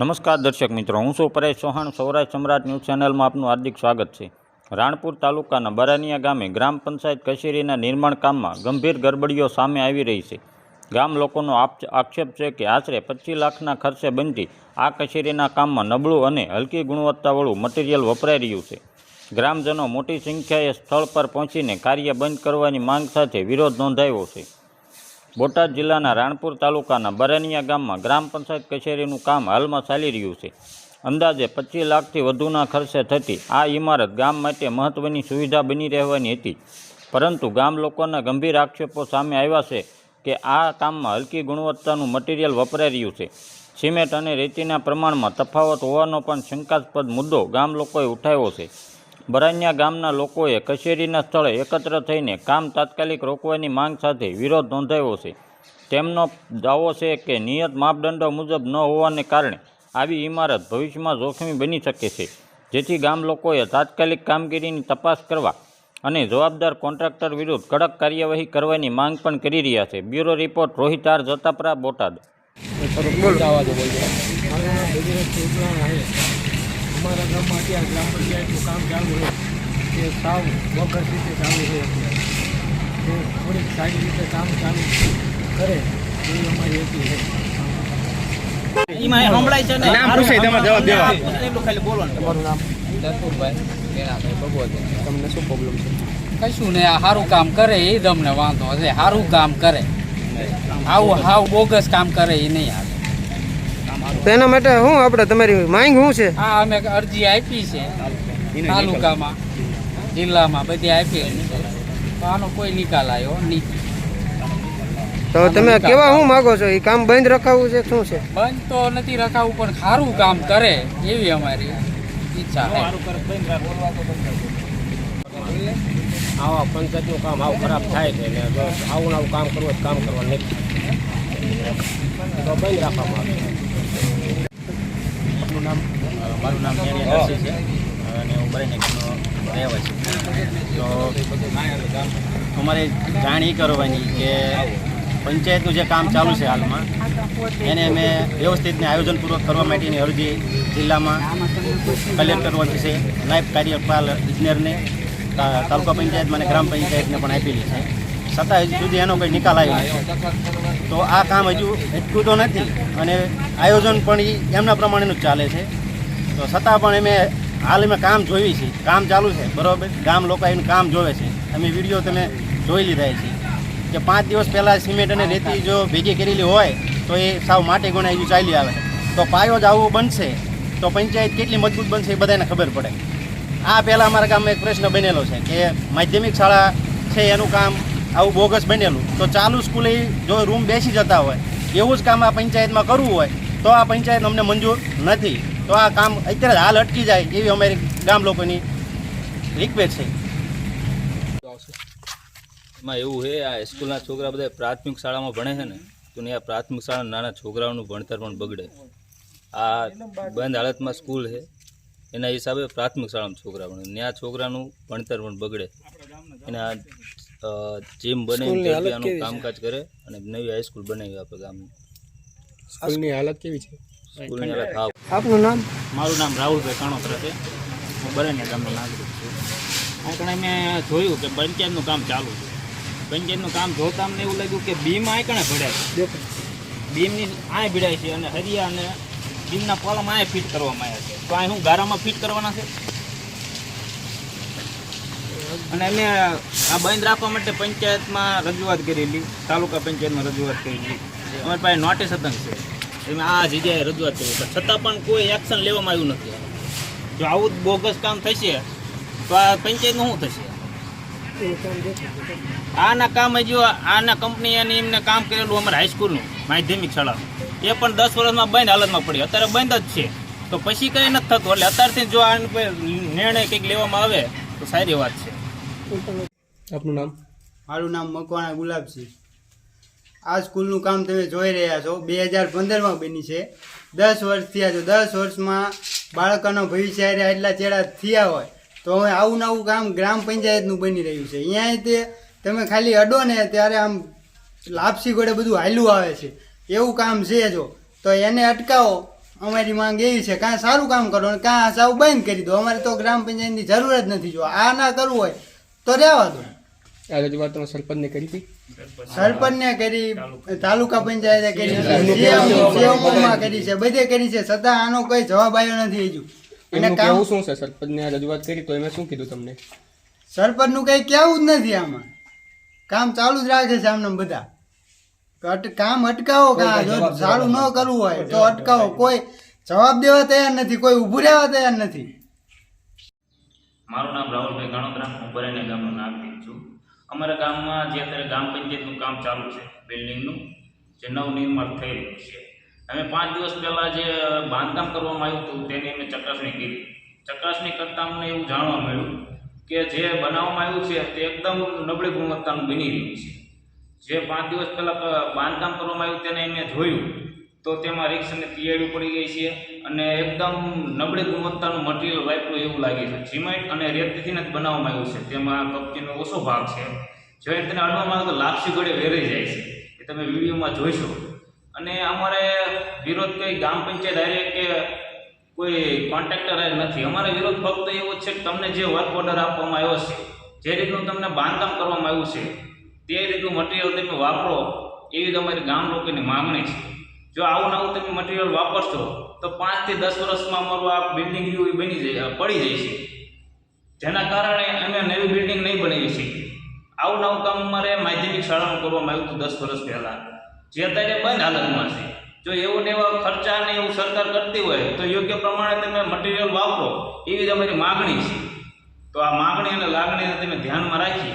નમસ્કાર દર્શક મિત્રો, હું છું પરેશ ચૌહાણ, સૌરાષ્ટ્ર સમ્રાટ ન્યૂઝ ચેનલમાં આપનું હાર્દિક સ્વાગત છે. રાણપુર તાલુકાના બરાનિયા ગામે ગ્રામ પંચાયત કચેરીના નિર્માણ કામમાં ગંભીર ગરબડીઓ સામે આવી રહી છે. ગામ લોકોનો આક્ષેપ છે કે આશરે પચીસ લાખના ખર્ચે બનતી આ કચેરીના કામમાં નબળું અને હલકી ગુણવત્તાવાળું મટીરિયલ વપરાઈ રહ્યું છે. ગ્રામજનો મોટી સંખ્યાએ સ્થળ પર પહોંચીને કાર્ય બંધ કરવાની માંગ સાથે વિરોધ નોંધાયો છે. બોટાદ જિલ્લાના રાણપુર તાલુકાના બરાનિયા ગામમાં ગ્રામ પંચાયત કચેરીનું કામ હાલમાં ચાલી રહ્યું છે. અંદાજે પચીસ લાખથી વધુના ખર્ચે થતી આ ઇમારત ગામ માટે મહત્ત્વની સુવિધા બની રહેવાની હતી. પરંતુ ગામ લોકોના ગંભીર આક્ષેપો સામે આવ્યા છે કે આ કામમાં હલકી ગુણવત્તાનું મટીરિયલ વપરાઈ રહ્યું છે. સિમેન્ટ અને રેતીના પ્રમાણમાં તફાવત હોવાનો પણ શંકાસ્પદ મુદ્દો ગામ લોકોએ ઉઠાવ્યો છે. બરાન્યા ગામના લોકોએ કચેરીના સ્થળે એકત્ર થઈને કામ તાત્કાલિક રોકવાની માંગ સાથે વિરોધ નોંધાવ્યો છે. તેમનો દાવો છે કે નિયત માપદંડો મુજબ ન હોવાને કારણે આવી ઇમારત ભવિષ્યમાં જોખમી બની શકે છે. જેથી ગામ લોકોએ તાત્કાલિક કામગીરીની તપાસ કરવા અને જવાબદાર કોન્ટ્રાક્ટર વિરુદ્ધ કડક કાર્યવાહી કરવાની માંગ પણ કરી રહ્યા છે. Bureau report Rohit R Jatapara Botad મારા ભગીરથ ચોટલા છે અમારા ગામમાં અત્યારે ગ્રામ પંચાયતનું કામ ચાલુ છે. તે સાવ વગર રીતે ચાલુ છે અત્યારે. તો થોડીક સારી રીતે કામ ચાલુ કરે એવી અમારી હતી છે. ઈમાં એ સંભળાય છે ને નામ પૂછે તમારે જવાબ દેવા. એટલું ખાલી બોલવાનું. તમારું નામ? ચતુરભાઈ કેરાભાઈ ભગવત તમને શું પ્રોબ્લેમ છે? કશું ને આ સારું કામ કરે એ તમને વાંધો છે સારું કામ કરે. આવું હાવ બોગસ કામ કરે એ નહીં આવે તો એના માટે શું આપણે તમારી માંગ શું છે? આ અમે અરજી આપી છે તાલુકામાં જિલ્લામાં બધી આપી તો આનો કોઈ નિકાલ આવ્યો નહીં તો તમે કેવા શું માગો છો? એ કામ બંધ રખાવવું છે શું છે? બંધ તો નથી રખાવવું પણ સારું કામ કરે એવી અમારી ઈચ્છા છે. આવા પંચાયતનું કામ આવું ખરાબ થાય છે ને આવું ને આવું કામ કરવું કામ કરવા નથી. તો બંધ રાખવામાં આવે. મારું નામ નેરિયા નરસિંહ છે. અને હું બરાઈનગરનો રહેવાસી તો અમારે જાણ એ કરવાની કે પંચાયતનું જે કામ ચાલુ છે હાલમાં એને અમે વ્યવસ્થિતને આયોજનપૂર્વક કરવા માટેની અરજી જિલ્લામાં કલેક્ટર ઓફિસે નાયબ કાર્યપાલ ઇજનેરને તાલુકા પંચાયતમાં અને ગ્રામ પંચાયતને પણ આપેલી છે. છતાં હજુ સુધી એનો કોઈ નિકાલ આવ્યો નથી. તો આ કામ હજુ એટલું તો નથી અને આયોજન પણ એ એમના પ્રમાણેનું જ ચાલે છે. તો છતાં પણ અમે હાલ અમે કામ જોઈ છે, કામ ચાલુ છે, બરાબર? ગામ લોકો એનું કામ જોવે છે. અમે વીડિયો તમે જોઈ લીધા છે. કે પાંચ દિવસ પહેલાં સિમેન્ટ અને રેતી જો ભેગી કરેલી હોય, તો એ સાવ માટે ગણાય હજુ ચાલી આવે. તો પાયો જ આવું બનશે, તો પંચાયત કેટલી મજબૂત બનશે એ બધાને ખબર પડે. આ પહેલાં અમારા ગામમાં એક પ્રશ્ન બનેલો છે કે માધ્યમિક શાળા છે, એનું કામ આવું બોગસ બનેલું. તો ચાલુ સ્કૂલે જો રૂમ બેસી જતા હોય, એવું જ કામ આ પંચાયતમાં કરવું હોય, તો આ પંચાયત અમને મંજૂર નથી. તો આ કામ અત્યારે હાલ અટકી જાય એવી અમારી ગામ લોકોની રિક્વેસ્ટ છે. એમાં એવું છે આ સ્કૂલના છોકરા બધા પ્રાથમિક શાળામાં ભણે છે ને તો આ પ્રાથમિક શાળાના નાના છોકરાઓનું ભણતર પણ બગડે. આ બંધ હાલતમાં સ્કૂલ છે. એના હિસાબે પ્રાથમિક શાળામાં છોકરા ભણે. ત્યાં છોકરાનું ભણતર પણ બગડે. એના જેમ બને કામકાજ કરે અને નવી હાઈસ્કૂલ બનાવી આપણે ગામની. સ્કૂલની હાલત કેવી છે? આપનું નામ? મારું નામ રાહુલભાઈ કાણોત્રા છે. હું બરાનિયા ગામનો નાગરિક છું. આ કણે મેં જોયું કે પંચાયતનું કામ ચાલુ છે. પંચાયતનું કામ જોતા અમને એવું લાગ્યું કે બીમ આ કણે ભરાય છે. બીમની આ ભીડાય છે અને હરિયા અને બીમના કોલમ આ ફિટ કરવામાં આવ્યા છે. તો આ હું ગારામાં ફિટ કરવાના છે? અને અમે આ બંધ રાખવા માટે પંચાયતમાં રજૂઆત કરેલી તાલુકા પંચાયતમાં રજૂઆત કરેલી. અમારી પાસે નોટિસ હતંગ છે અમે આ જગ્યાએ રજૂઆત કરી. પણ છતાં પણ કોઈ એક્શન લેવામાં આવ્યું નથી. જો આવું જ બોગસ કામ થશે તો આ પંચાયતનું શું થશે? આના કામ હજુ આના કંપની અને એમને કામ કરેલું અમારે હાઈસ્કૂલનું માધ્યમિક શાળા એ પણ દસ વર્ષમાં બંધ હાલતમાં પડી. અત્યારે બંધ જ છે. તો પછી કંઈ નથી થતું. એટલે અત્યારથી જો આ નિર્ણય કંઈક લેવામાં આવે તો સારી વાત છે. આપનું નામ? મારું નામ મકવાણા ગુલાબસિંહ. આ સ્કૂલનું કામ તમે જોઈ રહ્યા છો. બે હજાર પંદરમાં બની છે. દસ વર્ષ થયા છો. દસ વર્ષમાં બાળકોનો ભવિષ્ય આટલા ચેડા થયા હોય તો હવે આવું ને આવું કામ ગ્રામ પંચાયતનું બની રહ્યું છે. અહીંયા તે તમે ખાલી અડો ને ત્યારે આમ લાપસી ગોળે બધું હાલું આવે છે. એવું કામ છે જો. તો એને અટકાવો. અમારી માંગ એવી છે, કાં સારું કામ કરો ને કાં સાવ બંધ કરી દો. અમારે તો ગ્રામ પંચાયતની જરૂર જ નથી જો. આ ના કરવું હોય તો રહેવા દો. આ રજૂઆત તમે સરપંચને કરી હતી. સરપંચને કરી તાલુકા પંચાયતે કરી સીએમઓમાં કરી છે. બધે કરી છે. છતાં આનો કોઈ જવાબ આવ્યો નથી હજુ. અને કેવું શું છે? સરપંચને રજૂઆત કરી તો શું કીધું તમને? સરપંચનું કંઈ કહેવું જ નથી આમાં. કામ ચાલુ જ રાખે છે આમને બધા. કામ અટકાવો કા જો સારું ન કરવું હોય તો અટકાવો. કોઈ જવાબ દેવા તૈયાર નથી. કોઈ ઊભું રહેવા તૈયાર નથી. મારું નામ રાહુલભાઈ ગણોત્રા હું બરેને ગામનો નાગરિક છું. અમારા ગામમાં જે અત્યારે ગ્રામ પંચાયતનું કામ ચાલુ છે, બિલ્ડિંગનું, જે નવનિર્માણ થઈ રહ્યું છે. અમે પાંચ દિવસ પહેલાં જે બાંધકામ કરવામાં આવ્યું હતું, તેની અમે ચકાસણી કરી. ચકાસણી કરતાં અમને એવું જાણવા મળ્યું કે જે બનાવવામાં આવ્યું છે, તે એકદમ નબળી ગુણવત્તાનું બની રહ્યું છે. જે પાંચ દિવસ પહેલાં બાંધકામ કરવામાં આવ્યું, તેને અમે જોયું. તો તેમાં રિક્સ અને તિયાડું પડી ગઈ છે અને એકદમ નબળી ગુણવત્તાનું મટીરિયલ વાપર્યું એવું લાગે છે. સિમેન્ટ અને રેતીથી જ બનાવવામાં આવ્યું છે. તેમાં કપચીનો ઓછો ભાગ છે. જો તેને અડવામાં આવે તો લાપસી ઘડે વેરાઈ જાય છે. એ તમે વિડીયોમાં જોઈશો અને અમારે વિરોધ કોઈ ગ્રામ પંચાયત હારે કે કોઈ કોન્ટ્રાક્ટર નથી. અમારે વિરોધ ફક્ત એવો છે કે તમને જે વર્ક ઓર્ડર આપવામાં આવ્યો છે, જે રીતનું તમને બાંધકામ કરવામાં આવ્યું છે, તે રીતનું મટીરિયલ તમે વાપરો એવી તમારી ગામ લોકોની માગણી છે. જો આવું નવું તમે મટીરિયલ વાપરશો, તો પાંચથી દસ વર્ષમાં અમારું આ બિલ્ડિંગ જેવું બની જાય પડી જાય છે. જેના કારણે અમે નવી બિલ્ડિંગ નહીં બનાવી શકીએ. આવું નવું કામ અમારે માધ્યમિક શાળામાં કરવામાં આવ્યું હતું દસ વર્ષ પહેલાં. જે અત્યારે બંધ હાલતમાં છે. જો એવું ને એવા ખર્ચા ને એવું સરકાર કરતી હોય, તો યોગ્ય પ્રમાણે તમે મટીરિયલ વાપરો, એવી જ અમારી માગણી છે. તો આ માગણી અને લાગણીને તમે ધ્યાનમાં રાખી.